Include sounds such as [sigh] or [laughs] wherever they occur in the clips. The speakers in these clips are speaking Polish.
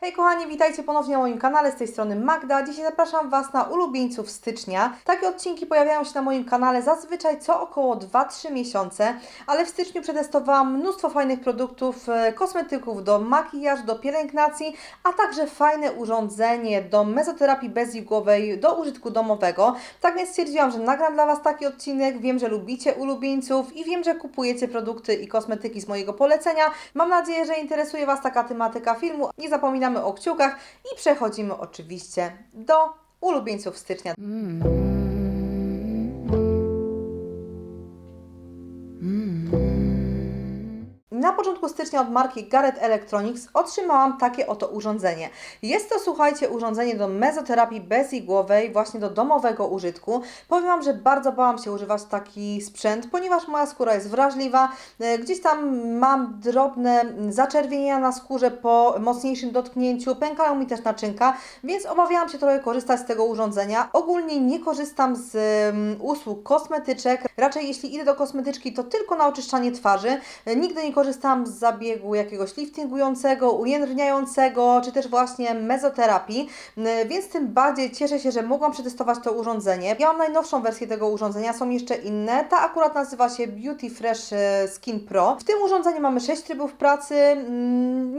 Hej kochani, witajcie ponownie na moim kanale, z tej strony Magda. Dzisiaj zapraszam Was na ulubieńców stycznia. Takie odcinki pojawiają się na moim kanale zazwyczaj co około 2-3 miesiące, ale w styczniu przetestowałam mnóstwo fajnych produktów, e, kosmetyków do makijażu, do pielęgnacji, a także fajne urządzenie do mezoterapii bezigłowej, do użytku domowego. Tak więc stwierdziłam, że nagram dla Was taki odcinek. Wiem, że lubicie ulubieńców i wiem, że kupujecie produkty i kosmetyki z mojego polecenia. Mam nadzieję, że interesuje Was taka tematyka filmu. Nie zapominamy o kciukach i przechodzimy oczywiście do ulubieńców stycznia. Na początku stycznia od marki Garrett Electronics otrzymałam takie oto urządzenie. Jest to, słuchajcie, urządzenie do mezoterapii bezigłowej, właśnie do domowego użytku. Powiem Wam, że bardzo bałam się używać taki sprzęt, ponieważ moja skóra jest wrażliwa. E, Gdzieś tam mam drobne zaczerwienienia na skórze po mocniejszym dotknięciu, pękają mi też naczynka, więc obawiałam się trochę korzystać z tego urządzenia. Ogólnie nie korzystam z mm, usług kosmetyczek. Raczej jeśli idę do kosmetyczki, to tylko na oczyszczanie twarzy. E, Nigdy nie korzystałam z zabiegu jakiegoś liftingującego, ujędrniającego, czy też właśnie mezoterapii, więc tym bardziej cieszę się, że mogłam przetestować to urządzenie. Ja mam najnowszą wersję tego urządzenia, są jeszcze inne. Ta akurat nazywa się Beauty Fresh e, Skin Pro. W tym urządzeniu mamy 6 trybów pracy.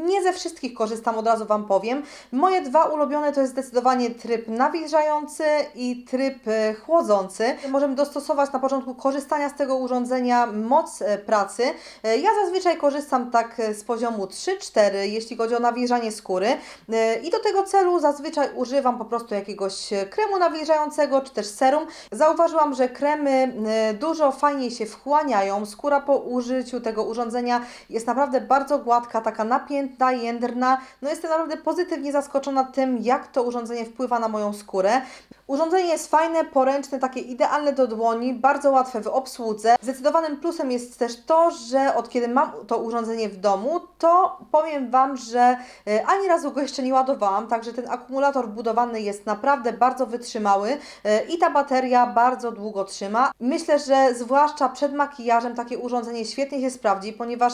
Nie ze wszystkich korzystam, od razu Wam powiem. Moje dwa ulubione to jest zdecydowanie tryb nawilżający i tryb e, chłodzący. Możemy dostosować na początku korzystania z tego urządzenia moc e, pracy. Ja zazwyczaj korzystam tak e, z poziomu 3-4, jeśli chodzi o nawilżanie skóry. E, I do tego celu zazwyczaj używam po prostu jakiegoś e, kremu nawilżającego czy też serum. Zauważyłam, że kremy dużo fajniej się wchłaniają. Skóra po użyciu tego urządzenia jest naprawdę bardzo gładka, taka napięta, jędrna. No jestem naprawdę pozytywnie zaskoczona tym, jak to urządzenie wpływa na moją skórę. Urządzenie jest fajne, poręczne, takie idealne do dłoni, bardzo łatwe w obsłudze. Zdecydowanym plusem jest też to, że od kiedy mam to urządzenie w domu, to powiem Wam, że e, ani razu go jeszcze nie ładowałam, także ten akumulator wbudowany jest naprawdę bardzo wytrzymały e, i ta bateria bardzo długo trzyma. Myślę, że zwłaszcza przed makijażem takie urządzenie świetnie się sprawdzi, ponieważ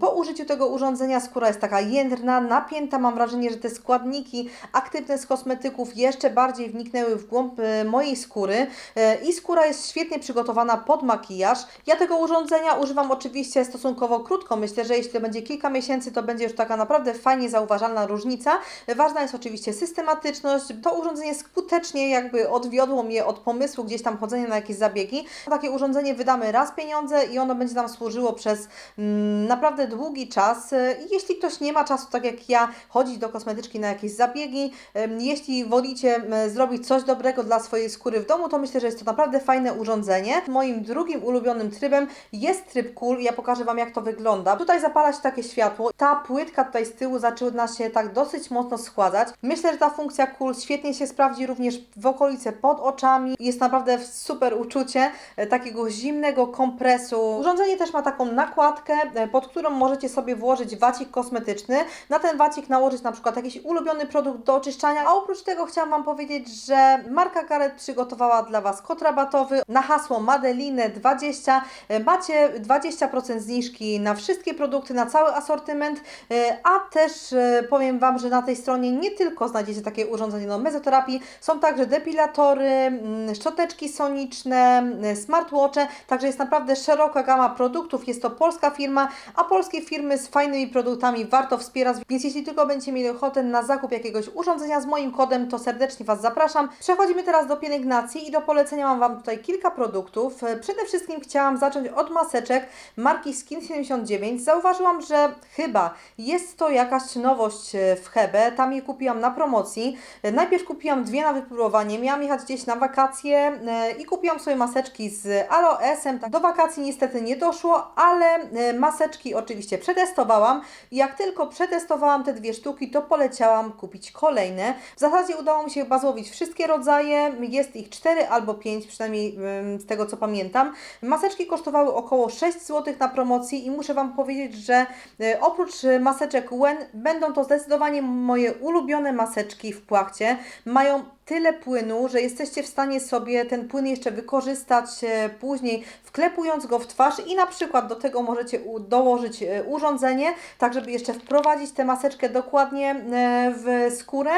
po użyciu tego urządzenia skóra jest taka jędrna, napięta. Mam wrażenie, że te składniki aktywne z kosmetyków jeszcze bardziej w głąb e, mojej skóry e, i skóra jest świetnie przygotowana pod makijaż. Ja tego urządzenia używam oczywiście stosunkowo krótko. Myślę, że jeśli to będzie kilka miesięcy, to będzie już taka naprawdę fajnie zauważalna różnica. Ważna jest oczywiście systematyczność. To urządzenie skutecznie jakby odwiodło mnie od pomysłu gdzieś tam chodzenia na jakieś zabiegi. Takie urządzenie wydamy raz pieniądze i ono będzie nam służyło przez mm, naprawdę długi czas. E, I jeśli ktoś nie ma czasu, tak jak ja, chodzić do kosmetyczki na jakieś zabiegi, jeśli wolicie zrobić coś dobrego dla swojej skóry w domu, to myślę, że jest to naprawdę fajne urządzenie. Moim drugim ulubionym trybem jest tryb cool. Ja pokażę Wam, jak to wygląda. Tutaj zapala się takie światło. Ta płytka tutaj z tyłu zaczyna się tak dosyć mocno schładzać. Myślę, że ta funkcja cool świetnie się sprawdzi również w okolice pod oczami. Jest naprawdę super uczucie e, takiego zimnego kompresu. Urządzenie też ma taką nakładkę, e, pod którą możecie sobie włożyć wacik kosmetyczny. Na ten wacik nałożyć na przykład jakiś ulubiony produkt do oczyszczania. A oprócz tego chciałam Wam powiedzieć, że marka Garrett przygotowała dla Was kod rabatowy na hasło Madeline20. E, Macie 20% zniżki na wszystkie produkty, na cały asortyment, e, a też e, powiem Wam, że na tej stronie nie tylko znajdziecie takie urządzenie do mezoterapii, są także depilatory, mm, szczoteczki soniczne, mm, smartwatche, także jest naprawdę szeroka gama produktów. Jest to polska firma, a polskie firmy z fajnymi produktami warto wspierać, więc jeśli tylko będziecie mieli ochotę na zakup jakiegoś urządzenia z moim kodem, to serdecznie Was zapraszam. Przechodzimy teraz do pielęgnacji i do polecenia mam Wam tutaj kilka produktów. E, Przede wszystkim chciałam zacząć od maseczek marki Skin79. Zauważyłam, że chyba jest to jakaś nowość e, w Hebe. Tam je kupiłam na promocji. E, Najpierw kupiłam dwie na wypróbowanie. Miałam jechać gdzieś na wakacje i kupiłam sobie maseczki z aloesem. Do wakacji niestety nie doszło, ale maseczki oczywiście przetestowałam. Jak tylko przetestowałam te dwie sztuki, to poleciałam kupić kolejne. W zasadzie udało mi się chyba złowić wszystkie rodzaje. Jest ich cztery albo pięć, przynajmniej ym, z tego co pamiętam. Maseczki kosztowały około 6 zł na promocji i muszę Wam powiedzieć, że y, oprócz maseczek Wen będą to zdecydowanie moje ulubione maseczki w płachcie. Mają tyle płynu, że jesteście w stanie sobie ten płyn jeszcze wykorzystać e, później, wklepując go w twarz i na przykład do tego możecie dołożyć e, urządzenie, tak żeby jeszcze wprowadzić tę maseczkę dokładnie e, w skórę.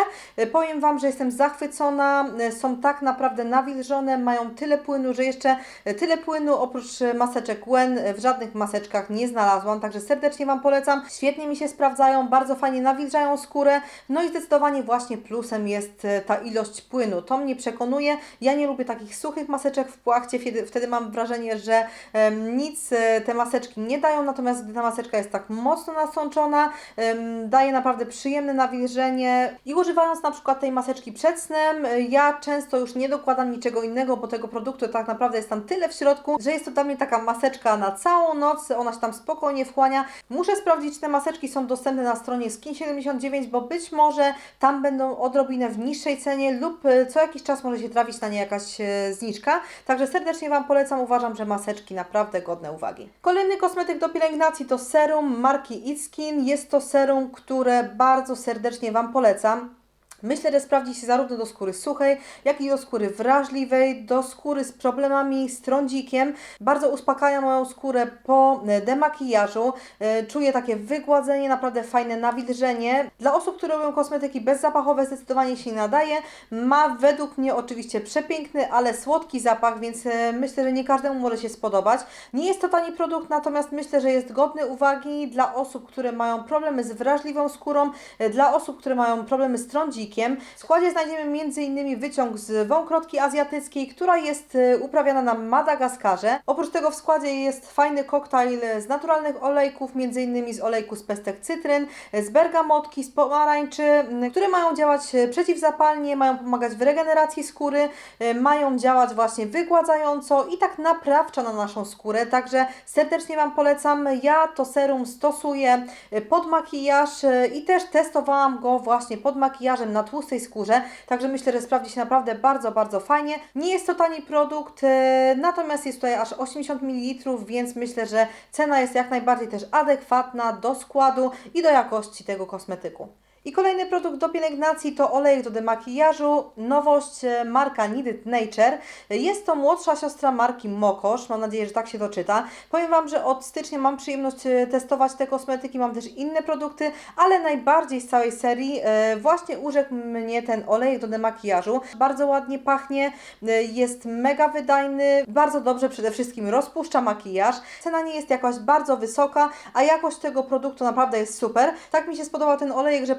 Powiem Wam, że jestem zachwycona, są tak naprawdę nawilżone, mają tyle płynu, że jeszcze tyle płynu oprócz maseczek Wen w żadnych maseczkach nie znalazłam, także serdecznie Wam polecam. Świetnie mi się sprawdzają, bardzo fajnie nawilżają skórę, no i zdecydowanie właśnie plusem jest ta ilość płynu. To mnie przekonuje. Ja nie lubię takich suchych maseczek w płachcie, wtedy, mam wrażenie, że nic e, te maseczki nie dają, natomiast gdy ta maseczka jest tak mocno nasączona, daje naprawdę przyjemne nawilżenie i używając na przykład tej maseczki przed snem, e, ja często już nie dokładam niczego innego, bo tego produktu tak naprawdę jest tam tyle w środku, że jest to dla mnie taka maseczka na całą noc, ona się tam spokojnie wchłania. Muszę sprawdzić, te maseczki są dostępne na stronie Skin79, bo być może tam będą odrobinę w niższej cenie lub e, co jakiś czas może się trafić na nie jakaś e, zniżka. Także serdecznie Wam polecam, uważam, że maseczki naprawdę godne uwagi. Kolejny kosmetyk do pielęgnacji to serum marki It Skin. Jest to serum, które bardzo serdecznie Wam polecam. Myślę, że sprawdzi się zarówno do skóry suchej, jak i do skóry wrażliwej, do skóry z problemami z trądzikiem. Bardzo uspokaja moją skórę po e, demakijażu. E, Czuję takie wygładzenie, naprawdę fajne nawilżenie. Dla osób, które robią kosmetyki bezzapachowe zdecydowanie się nadaje. Ma według mnie oczywiście przepiękny, ale słodki zapach, więc e, myślę, że nie każdemu może się spodobać. Nie jest to tani produkt, natomiast myślę, że jest godny uwagi dla osób, które mają problemy z wrażliwą skórą, dla osób, które mają problemy z trądzikiem. W składzie znajdziemy m.in. wyciąg z wąkrotki azjatyckiej, która jest e, uprawiana na Madagaskarze. Oprócz tego w składzie jest fajny koktajl z naturalnych olejków, m.in. z olejku z pestek cytryn, z bergamotki, z pomarańczy, m, które mają działać e, przeciwzapalnie, mają pomagać w regeneracji skóry, mają działać właśnie wygładzająco i tak naprawczo na naszą skórę. Także serdecznie Wam polecam. Ja to serum stosuję pod makijaż i też testowałam go właśnie pod makijażem na tłustej skórze. Także myślę, że sprawdzi się naprawdę bardzo, bardzo fajnie. Nie jest to tani produkt, e, natomiast jest tutaj aż 80 ml, więc myślę, że cena jest jak najbardziej też adekwatna do składu i do jakości tego kosmetyku. I kolejny produkt do pielęgnacji to olejek do demakijażu. Nowość e, marka Needed Nature. Jest to młodsza siostra marki Mokosz. Mam nadzieję, że tak się to czyta. Powiem Wam, że od stycznia mam przyjemność e, testować te kosmetyki. Mam też inne produkty, ale najbardziej z całej serii e, właśnie urzekł mnie ten olejek do demakijażu. Bardzo ładnie pachnie, jest mega wydajny, bardzo dobrze przede wszystkim rozpuszcza makijaż. Cena nie jest jakaś bardzo wysoka, a jakość tego produktu naprawdę jest super. Tak mi się spodobał ten olejek, że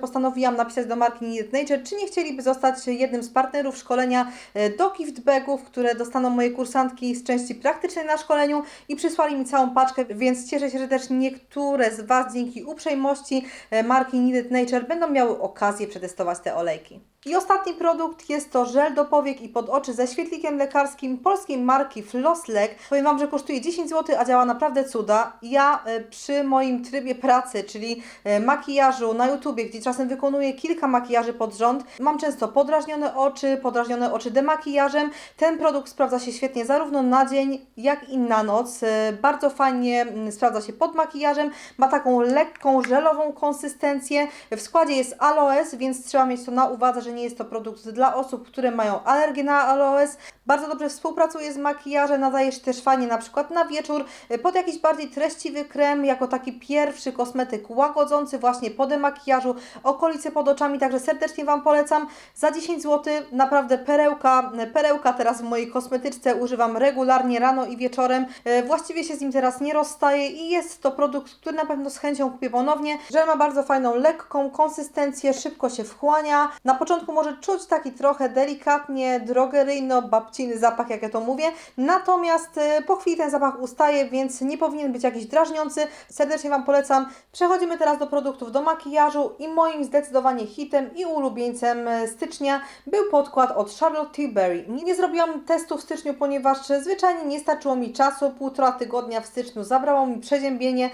napisać do marki Needed Nature, czy nie chcieliby zostać jednym z partnerów szkolenia e, do gift bagów, które dostaną moje kursantki z części praktycznej na szkoleniu i przysłali mi całą paczkę, więc cieszę się, że też niektóre z Was dzięki uprzejmości e, marki Needed Nature będą miały okazję przetestować te olejki. I ostatni produkt jest to żel do powiek i pod oczy ze świetlikiem lekarskim polskiej marki Flosslek. Powiem Wam, że kosztuje 10 zł, a działa naprawdę cuda. Ja e, przy moim trybie pracy, czyli e, makijażu na YouTubie, gdzie czasem wykonuję kilka makijaży pod rząd, mam często podrażnione oczy, podrażnione oczy demakijażem. Ten produkt sprawdza się świetnie zarówno na dzień, jak i na noc. E, Bardzo fajnie mm, sprawdza się pod makijażem. Ma taką lekką, żelową konsystencję. W składzie jest aloes, więc trzeba mieć to na uwadze, że nie jest to produkt dla osób, które mają alergię na aloes. Bardzo dobrze współpracuje z makijażem, nadaje się też fajnie na przykład na wieczór e, pod jakiś bardziej treściwy krem, jako taki pierwszy kosmetyk łagodzący właśnie po demakijażu, okolice pod oczami, także serdecznie Wam polecam. Za 10 zł naprawdę perełka, perełka teraz w mojej kosmetyczce używam regularnie rano i wieczorem. E, Właściwie się z nim teraz nie rozstaję i jest to produkt, który na pewno z chęcią kupię ponownie. Żel ma bardzo fajną, lekką konsystencję, szybko się wchłania. Na początku może czuć taki trochę delikatnie drogeryjno, babciny zapach, jak ja to mówię. Natomiast e, po chwili ten zapach ustaje, więc nie powinien być jakiś drażniący. Serdecznie Wam polecam. Przechodzimy teraz do produktów do makijażu i moim zdecydowanie hitem i ulubieńcem e, stycznia był podkład od Charlotte Tilbury. Nie, zrobiłam testu w styczniu, ponieważ zwyczajnie nie starczyło mi czasu. Półtora tygodnia w styczniu zabrało mi przeziębienie.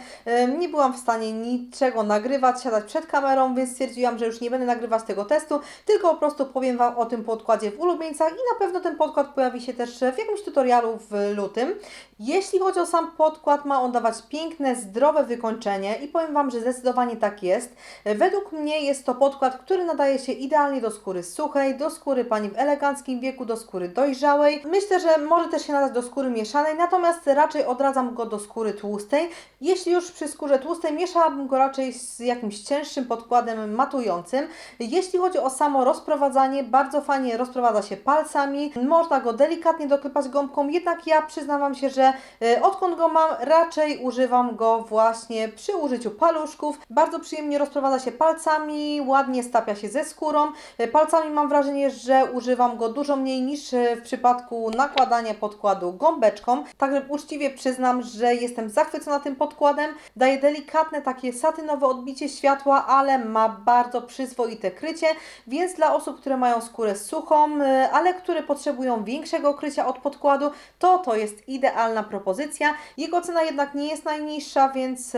Nie byłam w stanie niczego nagrywać, siadać przed kamerą, więc stwierdziłam, że już nie będę nagrywać tego testu, tylko po prostu powiem Wam o tym podkładzie w ulubieńcach i na pewno ten podkład pojawi się też w jakimś tutorialu w lutym. Jeśli chodzi o sam podkład, ma on dawać piękne, zdrowe wykończenie i powiem Wam, że zdecydowanie tak jest. Według mnie jest to podkład, który nadaje się idealnie do skóry suchej, do skóry Pani w eleganckim wieku, do skóry dojrzałej. Myślę, że może też się nadać do skóry mieszanej, natomiast raczej odradzam go do skóry tłustej. Jeśli już przy skórze tłustej, mieszałabym go raczej z jakimś cięższym podkładem matującym. Jeśli chodzi o samo rozprowadzanie, bardzo fajnie rozprowadza się palcami. Można go delikatnie doklepać gąbką, jednak ja przyznam Wam się, że e, odkąd go mam, raczej używam go właśnie przy użyciu paluszków. Bardzo przyjemnie rozprowadza się palcami, ładnie stapia się ze skórą. E, Palcami mam wrażenie, że używam go dużo mniej niż e, w przypadku nakładania podkładu gąbeczką. Także uczciwie przyznam, że jestem zachwycona tym podkładem. Daje delikatne takie satynowe odbicie światła, ale ma bardzo przyzwoite krycie, więc dla osób, które mają skórę suchą, e, ale które potrzebują większego krycia od podkładu, to to jest idealna propozycja. Jego cena jednak nie jest najniższa, więc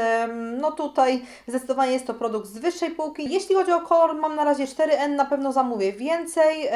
no tutaj zdecydowanie jest to produkt z wyższej półki. Jeśli chodzi o kolor, mam na razie 4N, na pewno zamówię więcej.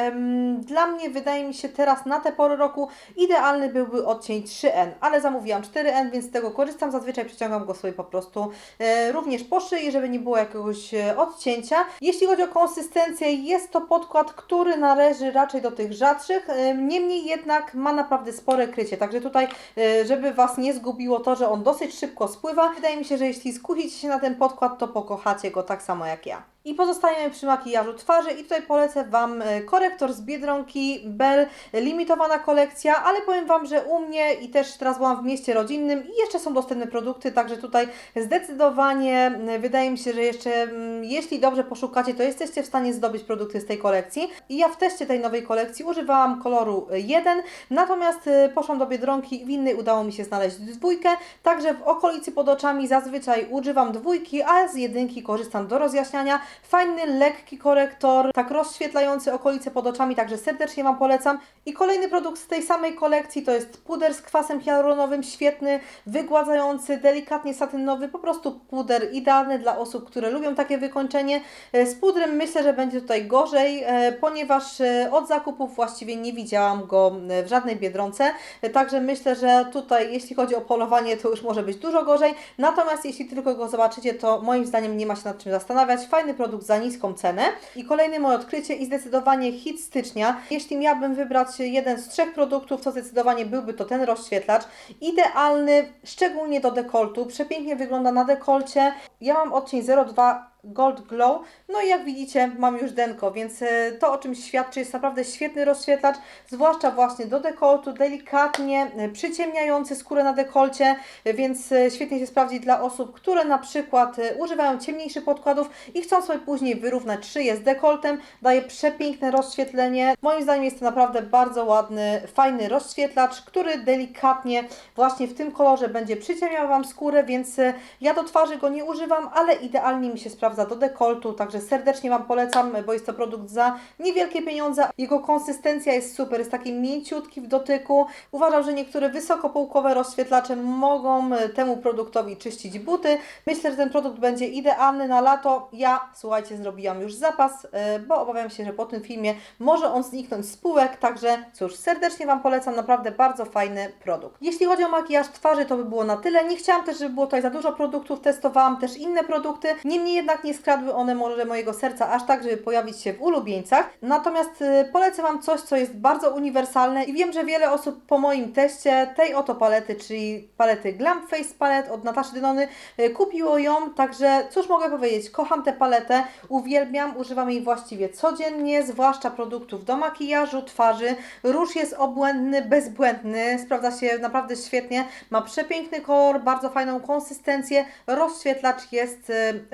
Dla mnie wydaje mi się teraz na tę porę roku idealny byłby odcień 3N, ale zamówiłam 4N, więc z tego korzystam. Zazwyczaj przeciągam go sobie po prostu e, również po szyi, żeby nie było jakiegoś e, odcięcia. Jeśli chodzi o konsystencję, jest to podkład, który należy raczej do tych rzadszych, e, niemniej jednak ma naprawdę spore krycie, także tutaj, e, żeby Was nie zgubiło to, że on dosyć szybko spływa, wydaje mi się, że jeśli skusicie się na ten podkład, to pokochacie go tak samo jak ja. I pozostajemy przy makijażu twarzy i tutaj polecę Wam e, korektor z Biedronki Bell, limitowana kolekcja, ale powiem Wam, że u mnie i też teraz byłam w mieście rodzinnym i jeszcze są dostępne produkty, także tutaj zdecydowanie wydaje mi się, że jeszcze jeśli dobrze poszukacie, to jesteście w stanie zdobyć produkty z tej kolekcji. I ja w teście tej nowej kolekcji używałam koloru 1, natomiast e, poszłam do Biedronki i w innej udało mi się znaleźć dwójkę, także w okolicy pod oczami zazwyczaj używam dwójki, a z jedynki korzystam do rozjaśniania. Fajny, lekki korektor, tak rozświetlający okolice pod oczami, także serdecznie Wam polecam. I kolejny produkt z tej samej kolekcji to jest puder z kwasem hialuronowym, świetny, wygładzający, delikatnie satynowy, po prostu puder idealny dla osób, które lubią takie wykończenie. E, Z pudrem myślę, że będzie tutaj gorzej, e, ponieważ e, od zakupów właściwie nie widziałam go w żadnej biedronce, także myślę, że tutaj jeśli chodzi o polowanie, to już może być dużo gorzej. Natomiast jeśli tylko go zobaczycie, to moim zdaniem nie ma się nad czym zastanawiać. Fajny produkt za niską cenę. I kolejne moje odkrycie i zdecydowanie hit stycznia. Jeśli miałabym wybrać jeden z trzech produktów, to zdecydowanie byłby to ten rozświetlacz. Idealny, szczególnie do dekoltu. Przepięknie wygląda na dekolcie. Ja mam odcień 02 Gold Glow. No i jak widzicie, mam już denko, więc e, to o czym świadczy jest naprawdę świetny rozświetlacz, zwłaszcza właśnie do dekoltu, delikatnie e, przyciemniający skórę na dekolcie, e, więc świetnie się sprawdzi dla osób, które na przykład używają ciemniejszych podkładów i chcą sobie później wyrównać szyję z dekoltem. Daje przepiękne rozświetlenie. Moim zdaniem jest to naprawdę bardzo ładny, fajny rozświetlacz, który delikatnie właśnie w tym kolorze będzie przyciemniał Wam skórę, więc ja do twarzy go nie używam, ale idealnie mi się sprawdza do dekoltu, także serdecznie Wam polecam, bo jest to produkt za niewielkie pieniądze. Jego konsystencja jest super, jest taki mięciutki w dotyku. Uważam, że niektóre wysokopółkowe rozświetlacze mogą e, temu produktowi czyścić buty. Myślę, że ten produkt będzie idealny na lato. Ja, słuchajcie, zrobiłam już zapas, e, bo obawiam się, że po tym filmie może on zniknąć z półek, także cóż, serdecznie Wam polecam, naprawdę bardzo fajny produkt. Jeśli chodzi o makijaż twarzy, to by było na tyle. Nie chciałam też, żeby było tutaj za dużo produktów, testowałam też inne produkty, niemniej jednak nie skradły one może mojego serca aż tak, żeby pojawić się w ulubieńcach. Natomiast y, polecę Wam coś, co jest bardzo uniwersalne i wiem, że wiele osób po moim teście tej oto palety, czyli palety Glam Face Palette od Nataszy Dynony, y, kupiło ją, także cóż mogę powiedzieć, kocham tę paletę, uwielbiam, używam jej właściwie codziennie, zwłaszcza produktów do makijażu, twarzy. Róż jest obłędny, bezbłędny, sprawdza się naprawdę świetnie, ma przepiękny kolor, bardzo fajną konsystencję, rozświetlacz jest y,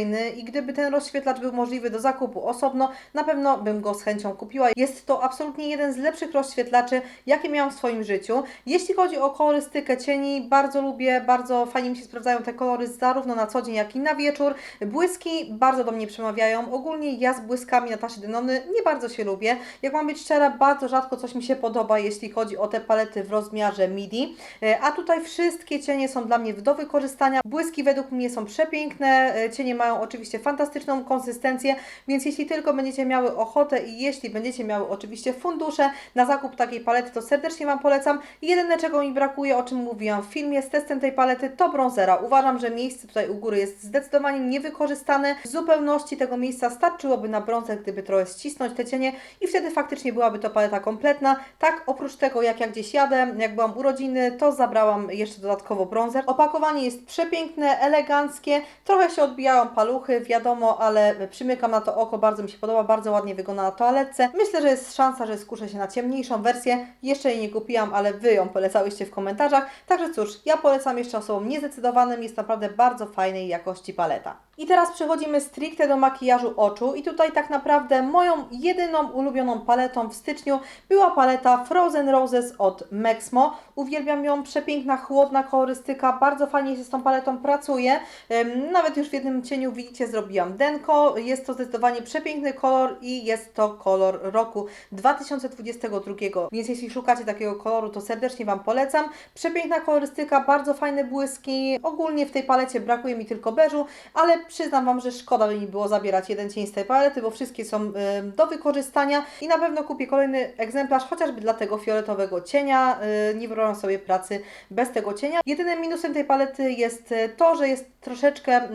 rewelacyjny i gdyby ten rozświetlacz był możliwy do zakupu osobno, na pewno bym go z chęcią kupiła. Jest to absolutnie jeden z lepszych rozświetlaczy, jakie miałam w swoim życiu. Jeśli chodzi o kolorystykę cieni, bardzo lubię, bardzo fajnie mi się sprawdzają te kolory zarówno na co dzień, jak i na wieczór. Błyski bardzo do mnie przemawiają. Ogólnie ja z błyskami Nataszy Dynony nie bardzo się lubię. Jak mam być szczera, bardzo rzadko coś mi się podoba, jeśli chodzi o te palety w rozmiarze midi. E, A tutaj wszystkie cienie są dla mnie do wykorzystania. Błyski według mnie są przepiękne, e, cienie mają oczywiście fantastyczną konsystencję, więc jeśli tylko będziecie miały ochotę i jeśli będziecie miały oczywiście fundusze na zakup takiej palety, to serdecznie Wam polecam. Jedyne czego mi brakuje, o czym mówiłam w filmie z testem tej palety, to bronzera. Uważam, że miejsce tutaj u góry jest zdecydowanie niewykorzystane. W zupełności tego miejsca starczyłoby na brązer, gdyby trochę ścisnąć te cienie i wtedy faktycznie byłaby to paleta kompletna. Tak, oprócz tego, jak ja gdzieś jadę, jak byłam urodziny, to zabrałam jeszcze dodatkowo bronzer. Opakowanie jest przepiękne, eleganckie, trochę się odbijają paluchy, wiadomo, ale przymykam na to oko, bardzo mi się podoba, bardzo ładnie wygląda na toaletce. Myślę, że jest szansa, że skuszę się na ciemniejszą wersję. Jeszcze jej nie kupiłam, ale Wy ją polecałyście w komentarzach. Także cóż, ja polecam jeszcze osobom niezdecydowanym, jest naprawdę bardzo fajnej jakości paleta. I teraz przechodzimy stricte do makijażu oczu i tutaj tak naprawdę moją jedyną ulubioną paletą w styczniu była paleta Frozen Roses od Mexmo. Uwielbiam ją, przepiękna, chłodna kolorystyka, bardzo fajnie się z tą paletą pracuje. Nawet już w jednym cieniu widzicie, zrobiłam denko. Jest to zdecydowanie przepiękny kolor i jest to kolor roku 2022, więc jeśli szukacie takiego koloru, to serdecznie Wam polecam. Przepiękna kolorystyka, bardzo fajne błyski. Ogólnie w tej palecie brakuje mi tylko beżu, ale przyznam Wam, że szkoda by mi było zabierać jeden cień z tej palety, bo wszystkie są ym, do wykorzystania i na pewno kupię kolejny egzemplarz, chociażby dla tego fioletowego cienia. Yy, nie wyobrażam sobie pracy bez tego cienia. Jedynym minusem tej palety jest y, to, że jest troszeczkę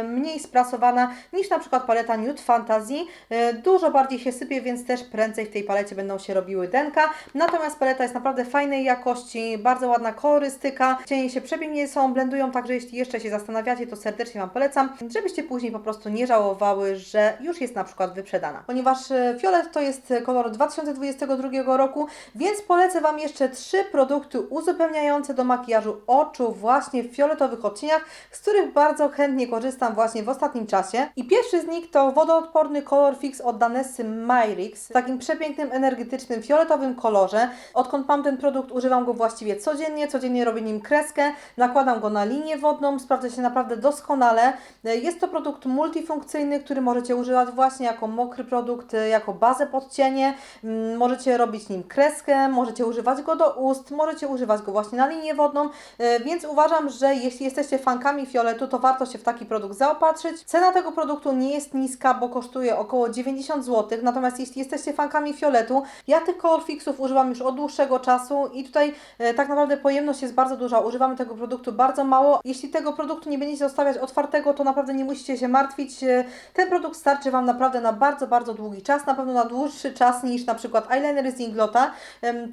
y, mniej sprasowana niż na przykład paleta Nude Fantasy. Y, Dużo bardziej się sypie, więc też prędzej w tej palecie będą się robiły denka. Natomiast paleta jest naprawdę fajnej jakości, bardzo ładna kolorystyka. Cienie się przepięknie są, blendują, także jeśli jeszcze się zastanawiacie, to serdecznie Wam polecam, żebyście później po prostu nie żałowały, że już jest na przykład wyprzedana. Ponieważ y, fiolet to jest kolor 2022 roku, więc polecę Wam jeszcze trzy produkty uzupełniające do makijażu oczu właśnie w fioletowych odcieniach, z których bardzo chętnie korzystam właśnie w ostatnim czasie. I pierwszy z nich to wodoodporny Color Fix od Danessy Myrix w takim przepięknym, energetycznym, fioletowym kolorze. Odkąd mam ten produkt, używam go właściwie codziennie, codziennie robię nim kreskę, nakładam go na linię wodną, sprawdza się naprawdę doskonale. Jest to produkt multifunkcyjny, który możecie używać właśnie jako mokry produkt, jako bazę pod cienie. Mm, Możecie robić nim kreskę, możecie używać go do ust, możecie używać go właśnie na linię wodną, e, więc uważam, że jeśli jesteście fankami fioletu, to warto się w taki produkt zaopatrzyć. Cena tego produktu nie jest niska, bo kosztuje około 90 zł, natomiast jeśli jesteście fankami fioletu, ja tych Color Fixów używam już od dłuższego czasu i tutaj e, tak naprawdę pojemność jest bardzo duża, używamy tego produktu bardzo mało. Jeśli tego produktu nie będziecie zostawiać otwartego, to naprawdę nie musicie się martwić. E, Ten produkt starczy Wam naprawdę na bardzo, bardzo długi czas, na pewno na dłuższy czas niż na przykład eyeliner z Inglota.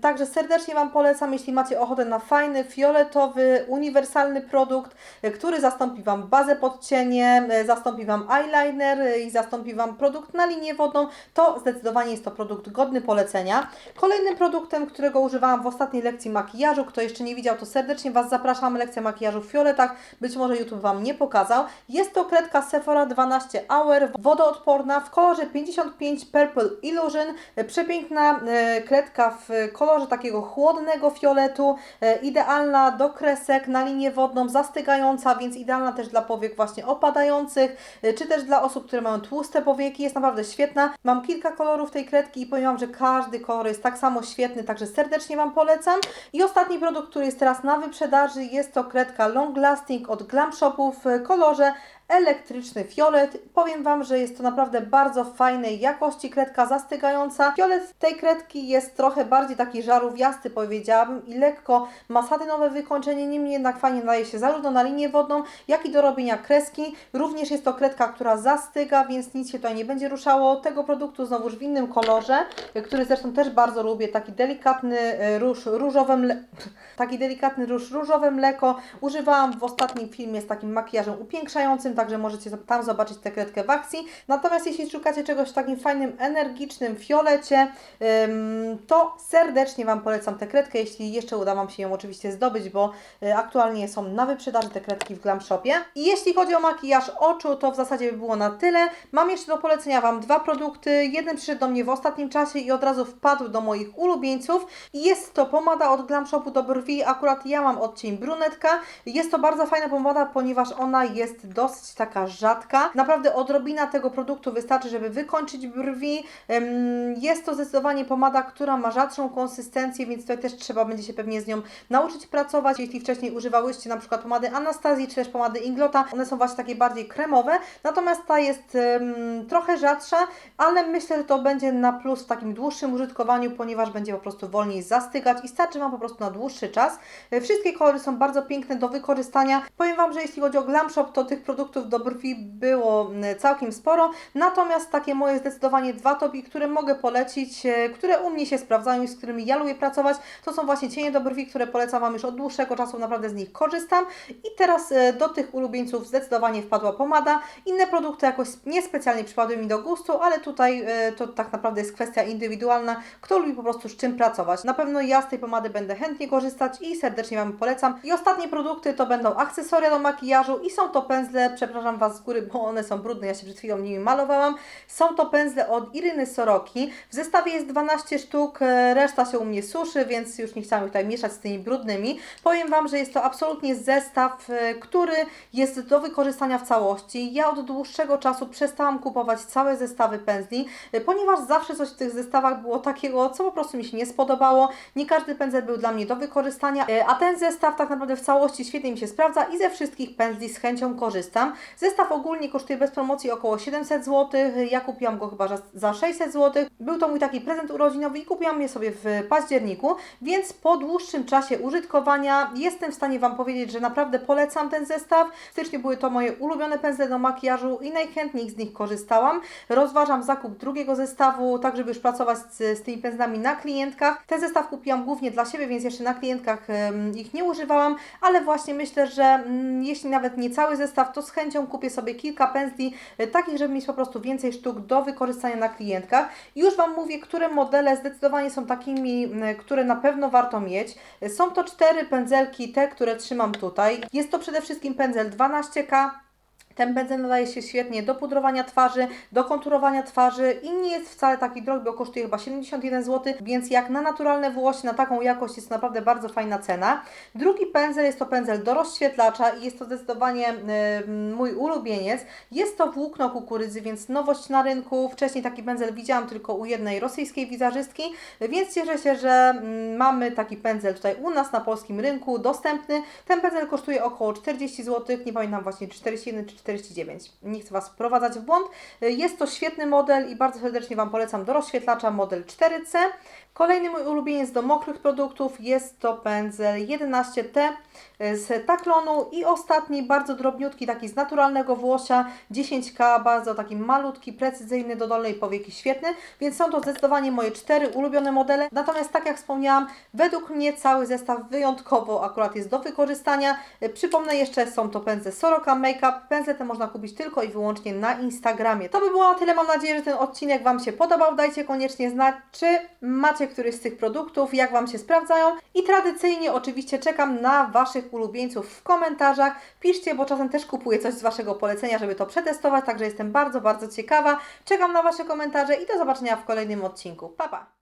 Także serdecznie Wam polecam, jeśli macie ochotę na fajny, fioletowy, uniwersalny produkt, e, który zastąpi Wam bazę pod cienie, e, zastąpi Wam eyeliner i zastąpi Wam produkt na linię wodną, to zdecydowanie jest to produkt godny polecenia. Kolejnym produktem, którego używałam w ostatniej lekcji makijażu, kto jeszcze nie widział, to serdecznie Was zapraszam. Lekcja makijażu w fioletach, być może YouTube Wam nie pokazał. Jest to kredka Sephora 12 Hour, wodoodporna w kolorze 55 Purple Illusion. E, Przepiękna e, kredka w kolorze takiego chłodnego fioletu, e, idealna do kresek na linię wodną, zastygająca, więc idealna też dla powiek właśnie opadających, czy też dla osób, które mają tłuste powieki. Jest naprawdę świetna. Mam kilka kolorów tej kredki i powiem Wam, że każdy kolor jest tak samo świetny, także serdecznie Wam polecam. I ostatni produkt, który jest teraz na wyprzedaży, jest to kredka Long Lasting od Glam Shopu w kolorze elektryczny fiolet. Powiem Wam, że jest to naprawdę bardzo fajnej jakości kredka zastygająca. Fiolet tej kredki jest trochę bardziej taki żarówiasty powiedziałabym i lekko ma satynowe wykończenie, niemniej jednak fajnie nadaje się zarówno na linię wodną, jak i do robienia kreski. Również jest to kredka, która zastyga, więc nic się tutaj nie będzie ruszało. Tego produktu znowuż w innym kolorze, który zresztą też bardzo lubię, taki delikatny e, róż różowe [laughs] taki delikatny róż różowe mleko. Używałam w ostatnim filmie z takim makijażem upiększającym, także możecie tam zobaczyć tę kredkę w akcji. Natomiast jeśli szukacie czegoś w takim fajnym, energicznym fiolecie, to serdecznie Wam polecam tę kredkę, jeśli jeszcze uda Wam się ją oczywiście zdobyć, bo y, aktualnie są na wyprzedaży te kredki w Glam Shopie. I jeśli chodzi o makijaż oczu, to w zasadzie by było na tyle. Mam jeszcze do polecenia Wam dwa produkty. Jeden przyszedł do mnie w ostatnim czasie i od razu wpadł do moich ulubieńców. Jest to pomada od Glam Shopu do brwi. Akurat ja mam odcień brunetka. Jest to bardzo fajna pomada, ponieważ ona jest dosyć taka rzadka. Naprawdę odrobina tego produktu wystarczy, żeby wykończyć brwi. Jest to zdecydowanie pomada, która ma rzadszą konsystencję, więc tutaj też trzeba będzie się pewnie z nią nauczyć pracować. Jeśli wcześniej używałyście na przykład pomady Anastazji, czy też pomady Inglota, one są właśnie takie bardziej kremowe, natomiast ta jest trochę rzadsza, ale myślę, że to będzie na plus w takim dłuższym użytkowaniu, ponieważ będzie po prostu wolniej zastygać i starczy Wam po prostu na dłuższy czas. E, Wszystkie kolory są bardzo piękne do wykorzystania. Powiem Wam, że jeśli chodzi o Glam Shop, to tych produktów do brwi było całkiem sporo, natomiast takie moje zdecydowanie dwa topi, które mogę polecić, e, które u mnie się sprawdzają i z którymi ja lubię pracować, to są właśnie cienie do brwi, które polecam Wam już od dłuższego czasu, naprawdę z nich korzystam i teraz e, do tych ulubieńców zdecydowanie wpadła pomada. Inne produkty jakoś niespecjalnie przypadły mi do gustu, ale tutaj e, to tak naprawdę jest kwestia indywidualna, kto lubi po prostu z czym pracować. Na pewno ja z tej pomady będę chętnie korzystać i serdecznie Wam polecam. I ostatnie produkty to będą akcesoria do makijażu i są to pędzle, przepraszam Was z góry, bo one są brudne, ja się przed chwilą nimi malowałam. Są to pędzle od Iryny Soroki. W zestawie jest 12 sztuk, e, reszta się u mnie suszy, więc już nie chciałam ich tutaj mieszać z tymi brudnymi. Powiem Wam, że jest to absolutnie zestaw, e, który jest do wykorzystania w całości. Ja od dłuższego czasu przestałam kupować całe zestawy pędzli, e, ponieważ zawsze coś w tych zestawach było takiego, co po prostu mi się nie spodobało. Nie każdy pędzel był dla mnie do wykorzystania, a ten zestaw tak naprawdę w całości świetnie mi się sprawdza i ze wszystkich pędzli z chęcią korzystam. Zestaw ogólnie kosztuje bez promocji około 700 zł. Ja kupiłam go chyba za- za 600 zł. Był to mój taki prezent urodzinowy i kupiłam je sobie w październiku, więc po dłuższym czasie użytkowania jestem w stanie Wam powiedzieć, że naprawdę polecam ten zestaw. W styczniu były to moje ulubione pędzle do makijażu i najchętniej z nich korzystałam. Rozważam zakup drugiego zestawu, tak żeby już pracować z, z tymi pędzlami na klientkach. Ten zestaw kupiłam głównie dla siebie, więc jeszcze na klientkach ich nie używałam, ale właśnie myślę, że mm, jeśli nawet nie cały zestaw, to z chęcią kupię sobie kilka pędzli, e, takich, żeby mieć po prostu więcej sztuk do wykorzystania na klientkach. Już Wam mówię, które modele zdecydowanie są takimi, które na pewno warto mieć. E, Są to cztery pędzelki, te, które trzymam tutaj. Jest to przede wszystkim pędzel 12K, ten pędzel nadaje się świetnie do pudrowania twarzy, do konturowania twarzy i nie jest wcale taki drogi, bo kosztuje chyba 71 zł, więc jak na naturalne włosy, na taką jakość jest naprawdę bardzo fajna cena. Drugi pędzel jest to pędzel do rozświetlacza i jest to zdecydowanie y, mój ulubieniec. Jest to włókno kukurydzy, więc nowość na rynku. Wcześniej taki pędzel widziałam tylko u jednej rosyjskiej wizerzystki, więc cieszę się, że mm, mamy taki pędzel tutaj u nas na polskim rynku dostępny. Ten pędzel kosztuje około 40 zł, nie pamiętam właśnie 41 czy 49. Nie chcę Was wprowadzać w błąd. Jest to świetny model i bardzo serdecznie Wam polecam do rozświetlacza model 4C. Kolejny mój ulubieniec do mokrych produktów jest to pędzel 11T z taklonu i ostatni bardzo drobniutki, taki z naturalnego włosia 10K, bardzo taki malutki, precyzyjny do dolnej powieki, świetny, więc są to zdecydowanie moje cztery ulubione modele. Natomiast tak jak wspomniałam, według mnie cały zestaw wyjątkowo akurat jest do wykorzystania. E, Przypomnę jeszcze, są to pędzle Soroka Makeup. Pędzle te można kupić tylko i wyłącznie na Instagramie. To by było na tyle. Mam nadzieję, że ten odcinek Wam się podobał. Dajcie koniecznie znać, czy macie któryś z tych produktów, jak Wam się sprawdzają. I tradycyjnie oczywiście czekam na Waszych ulubieńców w komentarzach. Piszcie, bo czasem też kupuję coś z Waszego polecenia, żeby to przetestować, także jestem bardzo, bardzo ciekawa. Czekam na Wasze komentarze i do zobaczenia w kolejnym odcinku. Pa, pa!